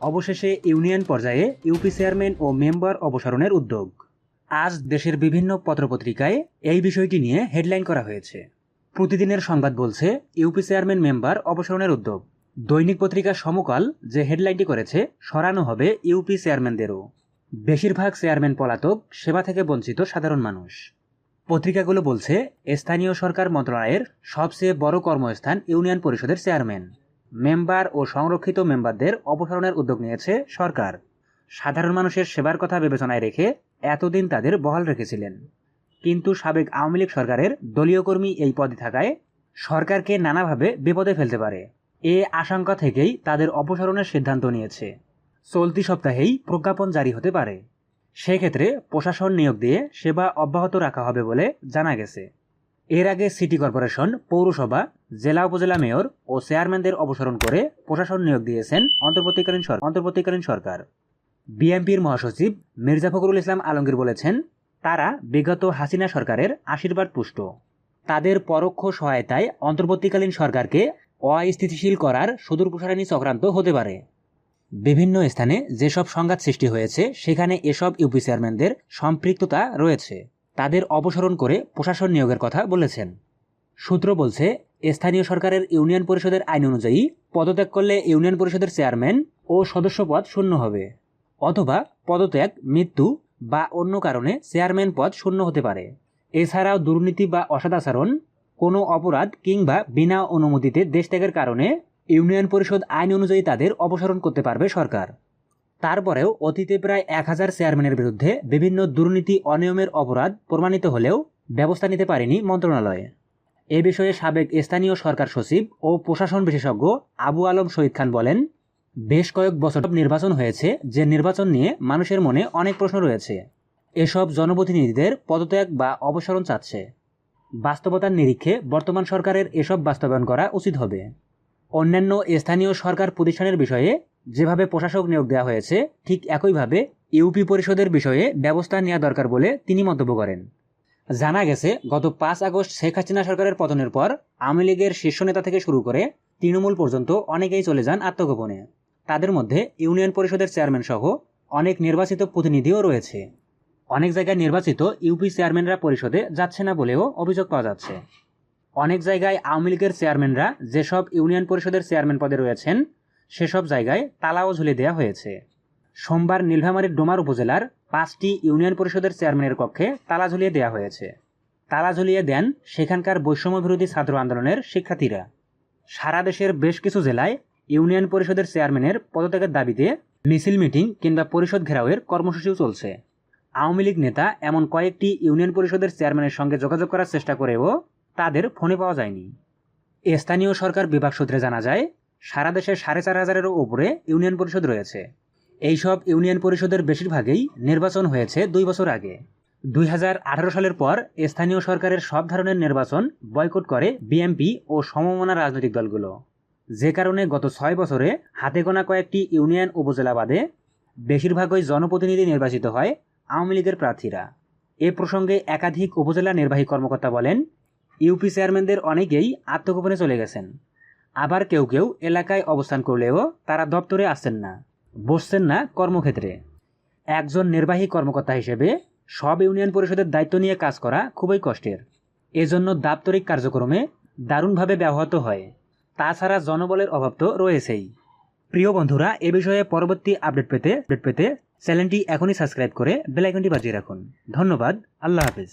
অবশেষে ইউনিয়ন পর্যায়ে UP chairman ও member অপসারণের উদ্যোগ। আজ দেশের বিভিন্ন পত্রপত্রিকায় এই বিষয়টি নিয়ে হেডলাইন করা হয়েছে। প্রতিদিনের সংবাদ বলছে, ইউপি চেয়ারম্যান মেম্বার অপসারণের উদ্যোগ। দৈনিক পত্রিকা সমকাল যে হেডলাইনটি করেছে, সরানো হবে ইউপি চেয়ারম্যানদেরও। বেশিরভাগ চেয়ারম্যান পলাতক, সেবা থেকে বঞ্চিত সাধারণ মানুষ। পত্রিকাগুলো বলছে, স্থানীয় সরকার মন্ত্রণালয়ের সবচেয়ে বড় কর্মস্থান ইউনিয়ন পরিষদের চেয়ারম্যান। মেম্বার ও সংরক্ষিত মেম্বারদের অপসারণের উদ্যোগ নিয়েছে সরকার। সাধারণ মানুষের সেবার কথা বিবেচনায় রেখে এতদিন তাদের বহাল রেখেছিলেন। কিন্তু সাবেক আওয়ামী লীগ সরকারের দলীয় কর্মী এই পদে থাকায় সরকারকে নানাভাবে বিপদে ফেলতে পারে। এ আশঙ্কা থেকেই তাদের অপসারণের সিদ্ধান্ত নিয়েছে। চলতি সপ্তাহেই প্রজ্ঞাপন জারি হতে পারে। সেক্ষেত্রে প্রশাসন নিয়োগ দিয়ে সেবা অব্যাহত রাখা হবে বলে জানা গেছে। এর আগে সিটি কর্পোরেশন, পৌরসভা, জেলা উপজেলা মেয়র ও চেয়ারম্যানদের অপসারণ করে প্রশাসন নিয়োগ দিয়েছেন অন্তর্বর্তীকালীন অন্তর্বর্তীকালীন সরকার। বিএনপির মহাসচিব মির্জা ফখরুল ইসলাম আলমগীর বলেছেন, তারা বিগত হাসিনা সরকারের আশীর্বাদ পুষ্ট। তাদের পরোক্ষ সহায়তায় অন্তর্বর্তীকালীন সরকারকে অস্থিতিশীল করার সুদূর প্রসারণী চক্রান্ত হতে পারে। বিভিন্ন স্থানে যেসব সংঘাত সৃষ্টি হয়েছে, সেখানে এসব ইউপি চেয়ারম্যানদের সম্পৃক্ততা রয়েছে। তাদের অপসারণ করে প্রশাসন নিয়োগের কথা বলেছেন। সূত্র বলছে, স্থানীয় সরকারের ইউনিয়ন পরিষদের আইন অনুযায়ী পদত্যাগ করলে ইউনিয়ন পরিষদের চেয়ারম্যান ও সদস্য পদ শূন্য হবে, অথবা পদত্যাগ, মৃত্যু বা অন্য কারণে চেয়ারম্যান পদ শূন্য হতে পারে। এছাড়াও দুর্নীতি বা অসদাচরণ কোনো অপরাধ কিংবা বিনা অনুমতিতে দেশ ত্যাগের কারণে ইউনিয়ন পরিষদ আইন অনুযায়ী তাদের অপসারণ করতে পারবে সরকার। তারপরেও অতীতে প্রায় এক হাজার চেয়ারম্যানের বিরুদ্ধে বিভিন্ন দুর্নীতি, অনিয়মের অপরাধ প্রমাণিত হলেও ব্যবস্থা নিতে পারেনি মন্ত্রণালয়। এ বিষয়ে সাবেক স্থানীয় সরকার সচিব ও প্রশাসন বিশেষজ্ঞ আবু আলম শহীদ খান বলেন, বেশ কয়েক বছর নির্বাচন হয়েছে, যে নির্বাচন নিয়ে মানুষের মনে অনেক প্রশ্ন রয়েছে। এসব জনপ্রতিনিধিদের পদত্যাগ বা অপসারণ চাচ্ছে। বাস্তবতার নিরীক্ষে বর্তমান সরকারের এসব বাস্তবায়ন করা উচিত হবে। অন্যান্য স্থানীয় সরকার প্রতিষ্ঠানের বিষয়ে যেভাবে প্রশাসক নিয়োগ দেওয়া হয়েছে, ঠিক একইভাবে ইউপি পরিষদের বিষয়ে ব্যবস্থা নেওয়া দরকার বলে তিনি মন্তব্য করেন। জানা গেছে, গত পাঁচ আগস্ট শেখ হাসিনা সরকারের পতনের পর আওয়ামী লীগের শীর্ষ নেতা থেকে শুরু করে তৃণমূল পর্যন্ত অনেকেই চলে যান আত্মগোপনে। তাদের মধ্যে ইউনিয়ন পরিষদের চেয়ারম্যান সহ অনেক নির্বাচিত প্রতিনিধিও রয়েছে। অনেক জায়গায় নির্বাচিত ইউপি চেয়ারম্যানরা পরিষদে যাচ্ছে না বলেও অভিযোগ পাওয়া যাচ্ছে। অনেক জায়গায় আওয়ামী লীগের চেয়ারম্যানরা যেসব ইউনিয়ন পরিষদের চেয়ারম্যান পদে রয়েছেন সেসব জায়গায় তালাও ঝুলে দেওয়া হয়েছে। সোমবার নীলফামারীর ডোমার উপজেলার পাঁচটি ইউনিয়ন পরিষদের চেয়ারম্যানের কক্ষে তালা ঝুলিয়ে দেওয়া হয়েছে। তালা ঝুলিয়ে দেন সেখানকার বৈষম্য বিরোধী ছাত্র আন্দোলনের শিক্ষার্থীরা। সারা দেশের বেশ কিছু জেলায় ইউনিয়ন পরিষদের চেয়ারম্যানের পদত্যাগের দাবিতে মিছিল, মিটিং কিংবা পরিষদ ঘেরাওয়ের কর্মসূচিও চলছে। আওয়ামী লীগ নেতা এমন কয়েকটি ইউনিয়ন পরিষদের চেয়ারম্যানের সঙ্গে যোগাযোগ করার চেষ্টা করেও তাদের ফোনে পাওয়া যায়নি। স্থানীয় সরকার বিভাগ সূত্রে জানা যায় সারা দেশে সাড়ে চার হাজারেরও উপরে ইউনিয়ন পরিষদ রয়েছে। এইসব ইউনিয়ন পরিষদের বেশিরভাগই নির্বাচন হয়েছে দুই বছর আগে। দুই হাজার আঠারো সালের পর স্থানীয় সরকারের সব ধরনের নির্বাচন বয়কট করে বিএমপি ও সমমনা রাজনৈতিক দলগুলো। যে কারণে গত ছয় বছরে হাতে গোনা কয়েকটি ইউনিয়ন উপজেলা বাদে বেশিরভাগই জনপ্রতিনিধি নির্বাচিত হয় আওয়ামী লীগের প্রার্থীরা। এ প্রসঙ্গে একাধিক উপজেলা নির্বাহী কর্মকর্তা বলেন, ইউপি চেয়ারম্যানদের অনেকেই আত্মগোপনে চলে গেছেন। আবার কেউ কেউ এলাকায় অবস্থান করলেও তারা দপ্তরে আসছেন না, বসছেন না কর্মক্ষেত্রে। একজন নির্বাহী কর্মকর্তা হিসেবে সব ইউনিয়ন পরিষদের দায়িত্ব নিয়ে কাজ করা খুবই কষ্টের। এজন্য দাপ্তরিক কার্যক্রমে দারুণভাবে ব্যবহৃত হয়। তাছাড়া জনবলের অভাব তো রয়েছেই। প্রিয় বন্ধুরা, এ বিষয়ে পরবর্তী আপডেট পেতে আপডেট পেতে চ্যানেলটি এখনই সাবস্ক্রাইব করে বেলাইকনটি বাজিয়ে রাখুন। ধন্যবাদ, আল্লাহ হাফিজ।